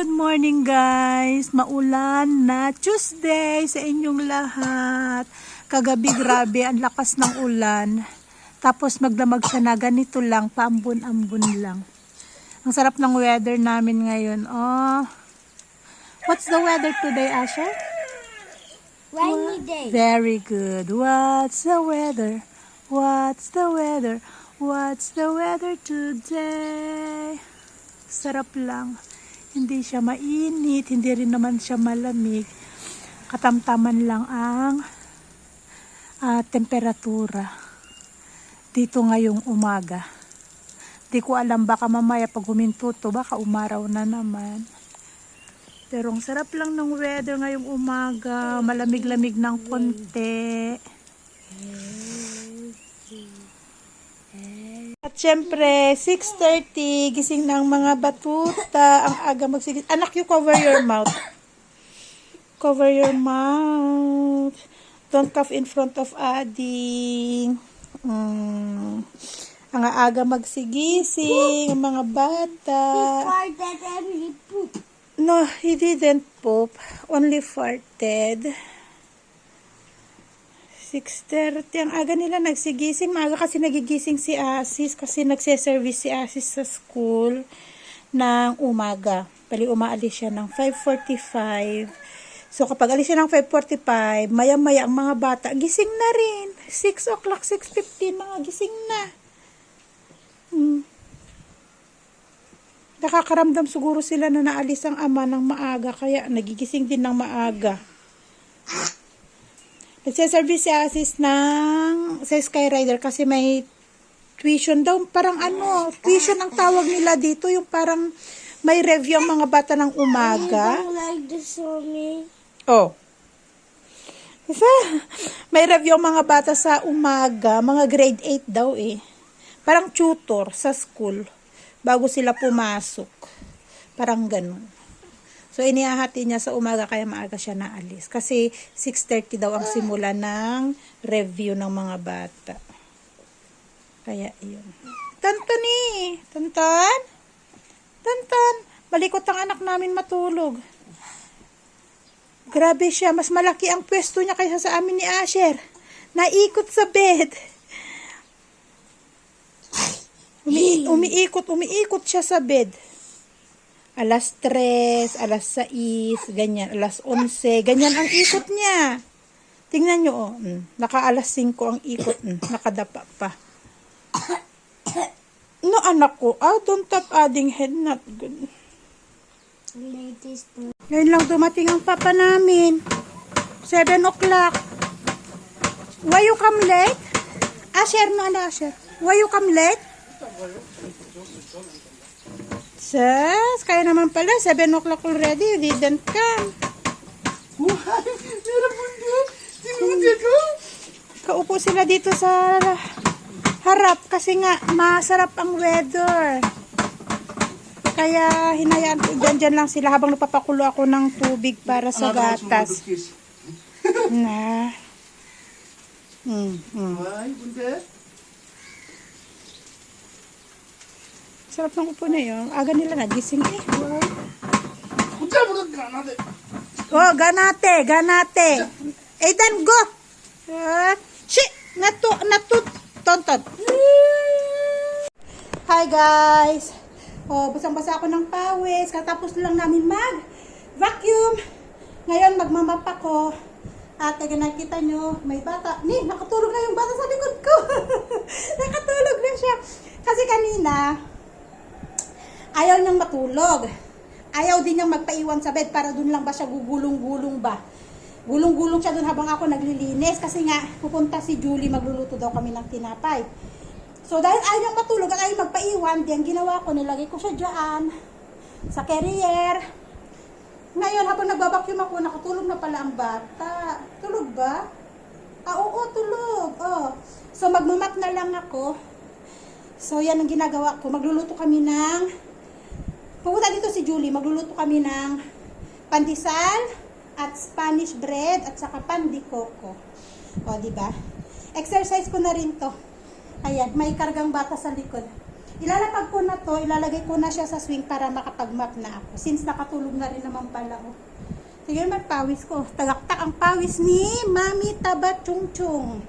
Good morning guys! Maulan na Tuesday sa inyong lahat. Kagabi grabe, ang lakas ng ulan. Tapos magdamag siya na ganito lang, paambun-ambun lang. Ang sarap ng weather namin ngayon. Oh. What's the weather today, Asha? Rainy day. Very good. What's the weather? What's the weather? What's the weather today? Sarap lang. Hindi siya mainit, hindi rin naman siya malamig. Katamtaman lang ang ah, temperatura dito ngayong umaga. Di ko alam baka mamaya pag huminto to, baka umaraw na naman. Pero ang sarap lang ng weather ngayong umaga. Malamig-lamig ng konti. At syempre, 6.30, gising ng mga batuta. Ang aga magsigis. Anak, you cover your mouth. Cover your mouth. Don't cough in front of Ading. Mm. Ang aga magsigising, ang mga bata. Before that, Emily poop. No, he didn't poop. Only farted. 6.30. Ang aga nila nagsigising. Maaga kasi nagigising si Asis kasi nagse-service si Asis sa school ng umaga. Bali, umaalis siya ng 5.45. So, kapag alis siya ng 5.45, maya-maya ang mga bata, gising na rin. 6 o'clock, 6.15, mga gising na. Hmm. Nakakaramdam siguro sila na naalis ang ama ng maaga, kaya nagigising din ng maaga. Nagsaservice si Asis ng sa Skyrider kasi may tuition daw. Parang ano, tuition ang tawag nila dito. Yung parang may review ang mga bata ng umaga. I don't like the Sony. Oh. Isa, may review ang mga bata sa umaga. Mga grade 8 daw eh. Parang tutor sa school. Bago sila pumasok. Parang ganun. So, inihahati niya sa umaga kaya maaga siya naalis. Kasi 6.30 daw ang simula ng review ng mga bata. Kaya yun. Tantan eh. Tantan? Tantan. Malikot ang anak namin matulog. Grabe siya. Mas malaki ang pwesto niya kaysa sa amin ni Asher. Naikot sa bed. Umi umiikot, umiikot siya sa bed. Alas 3, alas 6, ganyan, alas 11, ganyan ang ikot niya. Tingnan nyo, oh. Mm. Naka alas 5 ang ikot, mm. nakadapa pa. No, anak ko, ah, don't tap adding head, not good. Ngayon lang dumating ang papa namin. 7 o'clock. Why you come late? Asher, no, ano, Asher? Why you come late? Sus, kaya naman pala, 7 o'clock already, you didn't come. Kaupo sila dito sa harap kasi nga masarap ang weather. Kaya hinayaan ko, dyan, dyan lang sila habang napapakulo ako ng tubig para sa gatas. Na. Hmm, hmm. Sarap ng upo na yun. Aga nila nagising eh. Oh, ganate, ganate. Aidan, go! Uh, shi! Natu, natu, tonton. Hi guys! Oh, basang-basa ako ng pawis. Katapos lang namin mag-vacuum. Ngayon, magmamap ako. At kaya nakita nyo, may bata. Ni, nakatulog na yung bata sa likod ko. nakatulog na siya. Kasi kanina, ayaw niyang matulog. Ayaw din niyang magpaiwan sa bed para dun lang ba siya gugulong-gulong ba. Gulong-gulong siya dun habang ako naglilinis kasi nga pupunta si Julie magluluto daw kami ng tinapay. So dahil ayaw niyang matulog at ayaw magpaiwan, di ang ginawa ko, nilagay ko siya dyan sa carrier. Ngayon habang nagbabacuum ako, nakatulog na pala ang bata. Tulog ba? Ah, oo, tulog. Oh. So magmamak na lang ako. So yan ang ginagawa ko. Magluluto kami ng Pupunta dito si Julie, magluluto kami ng pandesal at Spanish bread at saka pan de coco. O, di ba? Exercise ko na rin to. Ayan, may kargang bata sa likod. Ilalapag ko na to, ilalagay ko na siya sa swing para makapag-map na ako. Since nakatulog na rin naman pala ako. Sige naman, pawis ko. Tagaktak ang pawis ni Mami Taba Chung Chung.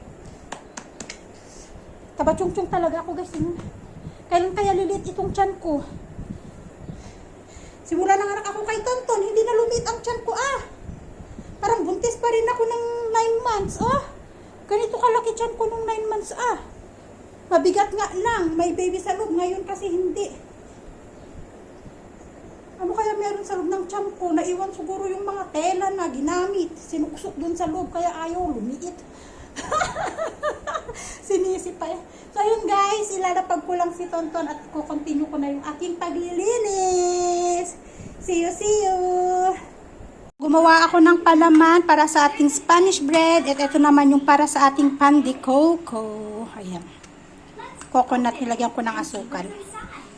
Taba Chung Chung talaga ako guys. Kailan kaya lilit itong tiyan ko? Simula nang anak ako kay Tonton, hindi na lumit ang tiyan ko ah. Parang buntis pa rin ako ng 9 months oh. Ganito kalaki tiyan ko nung 9 months ah. Mabigat nga lang, may baby sa loob. Ngayon kasi hindi. Ano kaya meron sa loob ng tiyan ko? Naiwan siguro yung mga tela na ginamit. Sinuksok dun sa loob, kaya ayaw lumiit. Sinisi pa yan. So ayun guys, ilalapag ko lang si Tonton at kukontinue ko na yung aking paglilinis. See you, see you! Gumawa ako ng palaman para sa ating Spanish bread at ito naman yung para sa ating pan de coco. Ayan. Coconut, nilagyan ko ng asukal.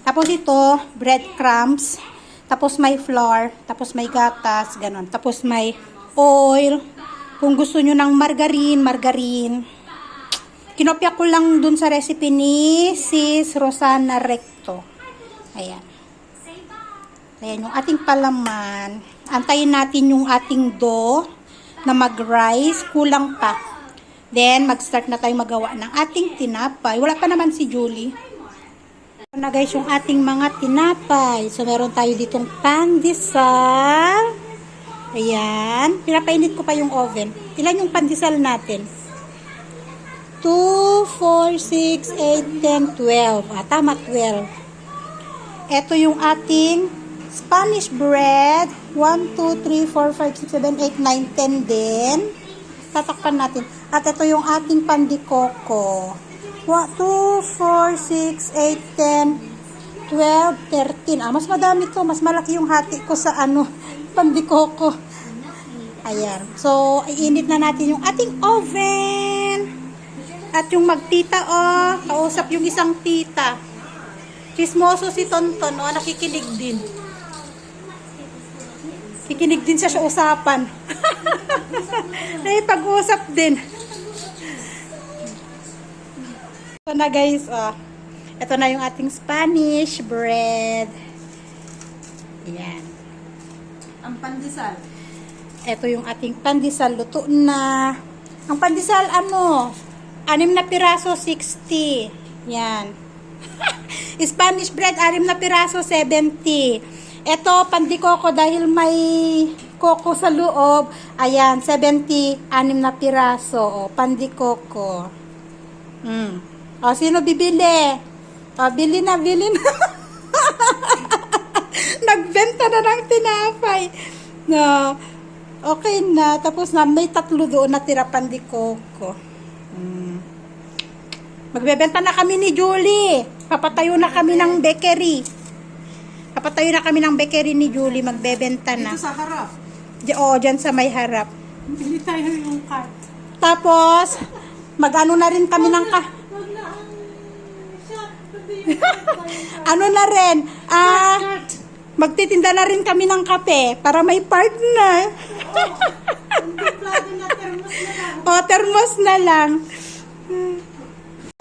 Tapos ito, breadcrumbs. Tapos may flour. Tapos may gatas. Ganon. Tapos may oil. Kung gusto nyo ng margarine, margarine. Kinopya ko lang dun sa recipe ni Sis Rosana Recto. Ayan. Ayan yung ating palaman. Antayin natin yung ating dough na mag-rise. Kulang pa. Then, mag-start na tayo magawa ng ating tinapay. Wala pa naman si Julie. Ito na guys yung ating mga tinapay. So, meron tayo ditong pandesal. Ayan. Pinapainit ko pa yung oven. Ilan yung pandesal natin? 2, 4, 6, 8, 10, 12. Ah, tama, 12. Ito yung ating Spanish bread. 1, 2, 3, 4, 5, 6, 7, 8, 9, 10 din. Tatakpan natin. At ito yung ating pandikoko. 1, 2, 4, 6, 8, 10, 12, 13. Ah, mas madami to. Mas malaki yung hati ko sa ano, pandikoko. Ayan. So, iinit na natin yung ating oven. At yung magtita, oh, kausap yung isang tita. Chismoso si Tonton, oh, nakikinig din. Kikinig din siya sa usapan. Nakipag-usap din. Ito na guys, oh. Ito na yung ating Spanish bread. Yan. Ang pandesal. Ito yung ating pandesal. Luto na. Ang pandesal, ano? Anim na piraso, 60. Yan. Spanish bread, anim na piraso, 70. Ito, pandikoko dahil may koko sa loob. Ayan, 70, anim na piraso. O, pandikoko. Hmm. O, sino bibili? O, bili na, bili na. Nagbenta na ng tinapay. No. Okay na. Tapos na, may tatlo doon na tira pandikoko. Magbebenta na kami ni Julie. Papatayo na kami ng bakery. Papatayo na kami ng bakery ni Julie. Magbebenta na. Dito sa harap. Di- Oo, dyan sa may harap. Bili tayo yung cart. Tapos, mag-ano na rin kami ng ka... Ano na rin? Ah, magtitinda na rin kami ng kape para may partner. Templado na thermos na lang. O, na lang.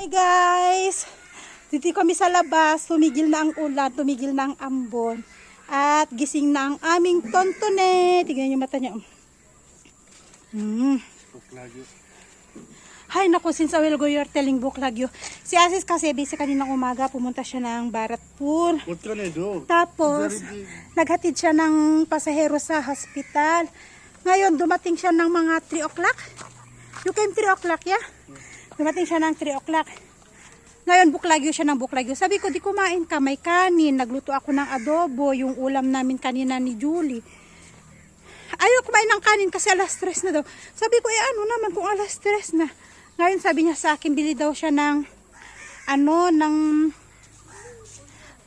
Hi guys! Dito kami sa labas, tumigil na ang ulan, tumigil na ang ambon. At gising na ang aming tontone. Tignan niyo mata niya. Mm. Hay, naku, since a while ago you're telling Buklagyo. Si Asis kasi, busy kaninang umaga, pumunta siya ng Baratpur. What can I do? Tapos, naghatid siya ng pasahero sa hospital. Ngayon, dumating siya ng mga 3 o'clock. You came 3 o'clock, yeah? Dumating siya ng 3 o'clock. Ngayon, buklagyo siya ng buklagyo. Sabi ko, di kumain ka, may kanin. Nagluto ako ng adobo, yung ulam namin kanina ni Julie. Ayaw kumain ng kanin kasi alas stress na daw. Sabi ko, eh ano naman kung alas stress na. Ngayon, sabi niya sa akin, bili daw siya ng, ano, ng,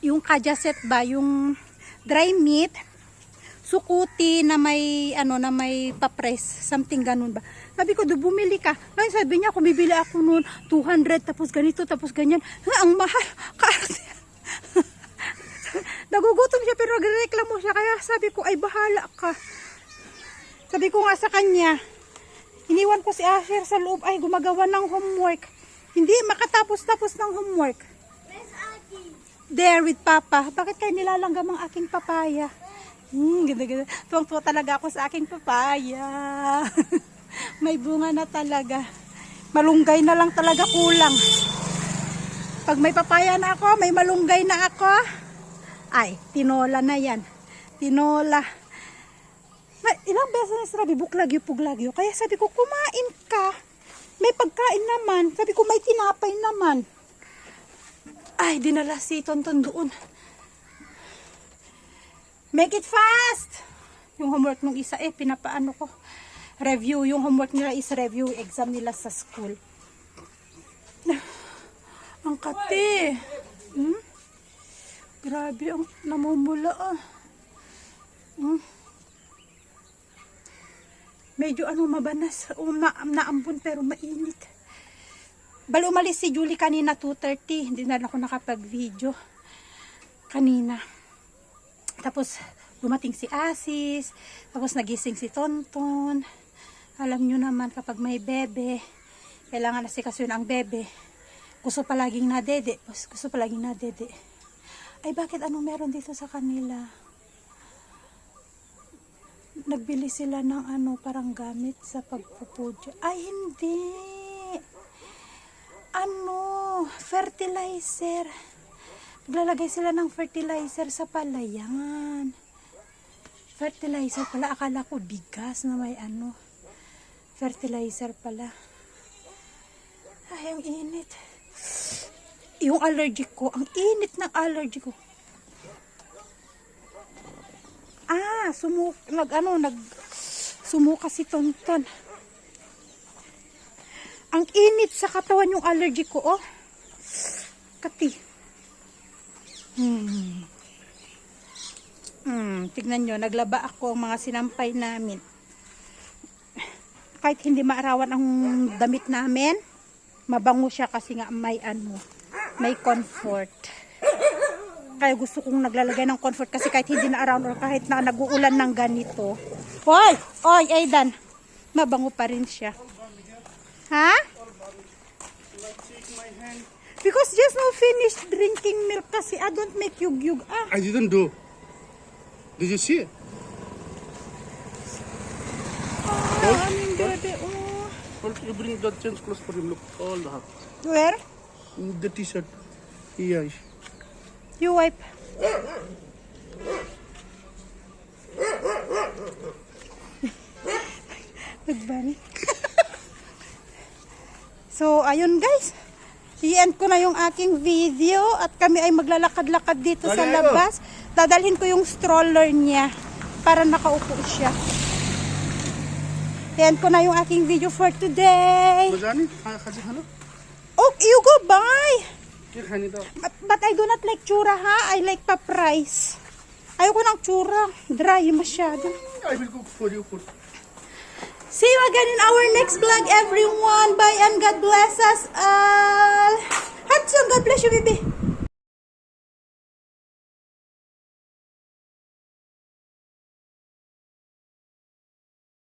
yung kajaset ba, yung dry meat, sukuti na may ano na may pa-press, something ganun ba. Sabi ko, do bumili ka. Ngayon sabi niya, kung bibili ako noon, 200, tapos ganito, tapos ganyan. Ang mahal. Nagugutom siya pero nagreklamo siya. Kaya sabi ko, ay bahala ka. Sabi ko nga sa kanya, iniwan ko si Asher sa loob, ay gumagawa ng homework. Hindi makatapos-tapos ng homework. there with Papa. Bakit kayo nilalanggam ang aking papaya? Hmm, ganda ganda. Tuwang-tuwa talaga ako sa aking papaya. May bunga na talaga. Malunggay na lang talaga kulang. Pag may papaya na ako, may malunggay na ako. Ay, tinola na yan. Tinola. Na, ilang beses na sinabi, buklagyo, puglagyo. Kaya sabi ko, kumain ka. May pagkain naman. Sabi ko, may tinapay naman. Ay, dinala si Tonton doon. Make it fast! Yung homework nung isa eh, pinapaano ko. Review. Yung homework nila is review. Exam nila sa school. Ang kati. Hmm? Grabe, ang namumula ah. Hmm? Medyo ano mabanas. Na, naambon pero mainit. Bali umalis si Julie kanina 2.30. Hindi na ako nakapag-video. Kanina. Tapos dumating si Asis. Tapos nagising si Tonton. Alam nyo naman kapag may bebe, kailangan na sikasuin ang bebe. Gusto palaging nadede. Gusto palaging nadede. Ay bakit ano meron dito sa kanila? Nagbili sila ng ano parang gamit sa pagpupudya. Ay hindi. Ano, fertilizer. Naglalagay sila ng fertilizer sa palayan. Fertilizer pala. Akala ko bigas na may ano. Fertilizer pala. Ay, ang init. Yung allergic ko, ang init ng allergy ko. Ah, sumu nag ano, nag sumuka si Tonton. Ang init sa katawan yung allergy ko, oh. Kati. Hmm. Hmm, tignan nyo, naglaba ako ang mga sinampay namin. Kahit hindi maarawan ang damit namin, mabango siya kasi nga may ano, may comfort. Kaya gusto kong naglalagay ng comfort kasi kahit hindi na around or kahit na nag-uulan ng ganito. Hoy! Oy, Aidan! Mabango pa rin siya. Ha? Because just now finished drinking milk kasi I don't make yug-yug. Ah, I didn't do. Did you see it? ah aming bebe. Oh. Well, you bring the change clothes for him. Look, all the hat. Where? The t-shirt. Yeah. You wipe. Nagbalik. so, ayun guys. I-end ko na yung aking video at kami ay maglalakad-lakad dito sa Ano? labas. Dadalhin ko yung stroller niya para nakaupo siya. I-end ko na yung aking video for today. Khana? Oh, you go bye! But, but I do not like tsura ha. I like pa price. Ayoko ng tsura. Dry masyado. I will cook for you food. See you again in our next vlog, everyone. Bye and God bless us all. Hatsong, God bless you, baby.